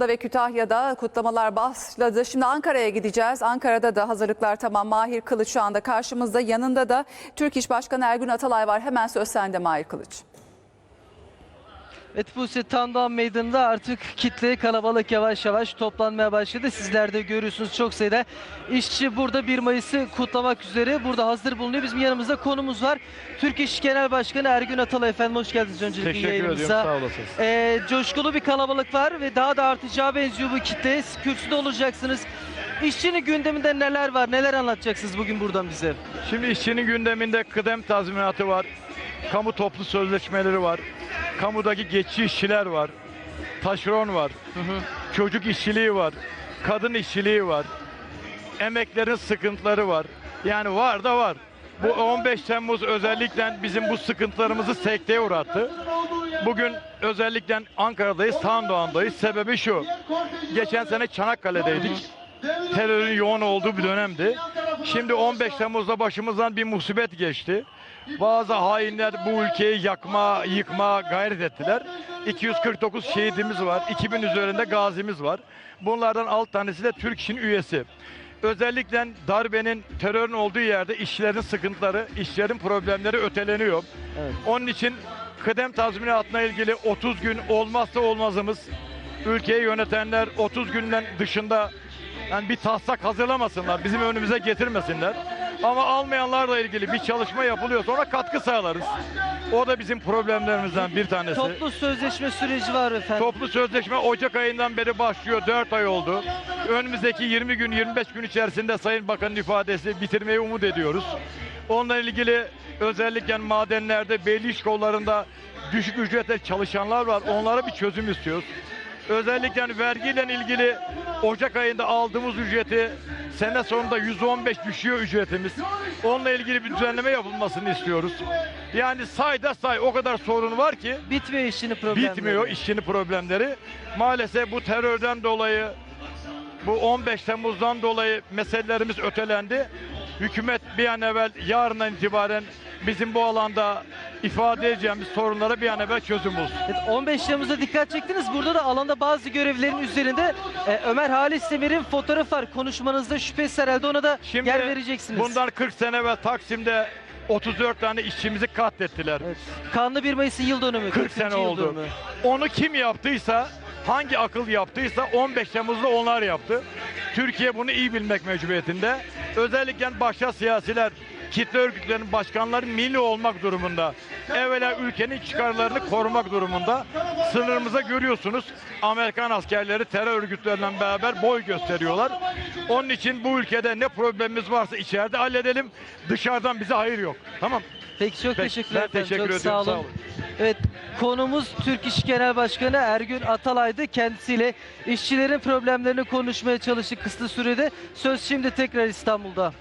ve Kütahya'da kutlamalar başladı. Şimdi Ankara'ya gideceğiz. Ankara'da da hazırlıklar tamam. Mahir Kılıç şu anda karşımızda. Yanında da Türk İş Başkanı Ergün Atalay var. Hemen söz sende Mahir Kılıç. Evet Buse Tandoğan Meydanı'nda artık kitle kalabalık yavaş yavaş toplanmaya başladı. Sizler de görüyorsunuz çok sayıda işçi burada 1 Mayıs'ı kutlamak üzere burada hazır bulunuyor. Bizim yanımızda konumuz var. Türk İş Genel Başkanı Ergün Atalay efendim hoş geldiniz öncelikle Teşekkür yayınımıza. ediyorum. Sağ olasınız. Ee, coşkulu bir kalabalık var ve daha da artacağı benziyor bu kitle. Kürsüde olacaksınız. İşçinin gündeminde neler var? Neler anlatacaksınız bugün buradan bize? Şimdi işçinin gündeminde kıdem tazminatı var. Kamu toplu sözleşmeleri var. Kamudaki geçici işçiler var. Taşeron var. Çocuk işçiliği var. Kadın işçiliği var. Emeklerin sıkıntıları var. Yani var da var. Bu 15 Temmuz özellikle bizim bu sıkıntılarımızı sekteye uğrattı. Bugün özellikle Ankara'dayız, Tandoğan'dayız. Sebebi şu. Geçen sene Çanakkale'deydik. Terörün yoğun olduğu bir dönemdi. Şimdi 15 Temmuz'da başımızdan bir musibet geçti. Bazı hainler bu ülkeyi yakma, yıkma gayret ettiler. 249 şehidimiz var. 2000 üzerinde gazimiz var. Bunlardan 6 tanesi de Türk İş'in üyesi. Özellikle darbenin, terörün olduğu yerde işçilerin sıkıntıları, işçilerin problemleri öteleniyor. Evet. Onun için kıdem tazminatına ilgili 30 gün olmazsa olmazımız. Ülkeyi yönetenler 30 günden dışında yani bir taslak hazırlamasınlar, bizim önümüze getirmesinler. Ama almayanlarla ilgili bir çalışma yapılıyor sonra katkı sağlarız. O da bizim problemlerimizden bir tanesi. Toplu sözleşme süreci var efendim. Toplu sözleşme Ocak ayından beri başlıyor. 4 ay oldu. Önümüzdeki 20 gün 25 gün içerisinde Sayın Bakan'ın ifadesi bitirmeyi umut ediyoruz. Onunla ilgili özellikle madenlerde, belli iş kollarında düşük ücretle çalışanlar var. Onlara bir çözüm istiyoruz. Özellikle vergiyle ilgili Ocak ayında aldığımız ücreti sene sonunda %15 düşüyor ücretimiz. Onunla ilgili bir düzenleme yapılmasını istiyoruz. Yani say da say o kadar sorun var ki Bitmiyor işçinin problemleri. bitmiyor işçinin problemleri. Maalesef bu terörden dolayı bu 15 Temmuz'dan dolayı meselelerimiz ötelendi. Hükümet bir an evvel yarından itibaren bizim bu alanda ifade edeceğimiz sorunlara bir an evvel çözüm bulsun. Evet, 15 Temmuz'da dikkat çektiniz. Burada da alanda bazı görevlilerin üzerinde e, Ömer Halis Demir'in fotoğrafı var. Konuşmanızda şüphesiz herhalde ona da Şimdi yer vereceksiniz. bundan 40 sene evvel Taksim'de 34 tane işçimizi katlettiler. Evet. Kanlı 1 Mayıs'ın yıl dönümü. 40 40. sene oldu. dönümü. Onu kim yaptıysa, hangi akıl yaptıysa 15 Temmuz'da onlar yaptı. Türkiye bunu iyi bilmek mecburiyetinde. Özellikle başta siyasiler, kitle örgütlerinin başkanları milli olmak durumunda. Evvela ülkenin çıkarlarını korumak durumunda. Sınırımıza görüyorsunuz Amerikan askerleri terör örgütleriyle beraber boy gösteriyorlar. Onun için bu ülkede ne problemimiz varsa içeride halledelim. Dışarıdan bize hayır yok. Tamam. Peki çok Peki, teşekkürler ben efendim. teşekkür çok ediyorum, Sağ sağ olun. olun. Evet konumuz Türk İş Genel Başkanı Ergün Atalay'dı. Kendisiyle işçilerin problemlerini konuşmaya çalıştık kısa sürede. Söz şimdi tekrar İstanbul'da.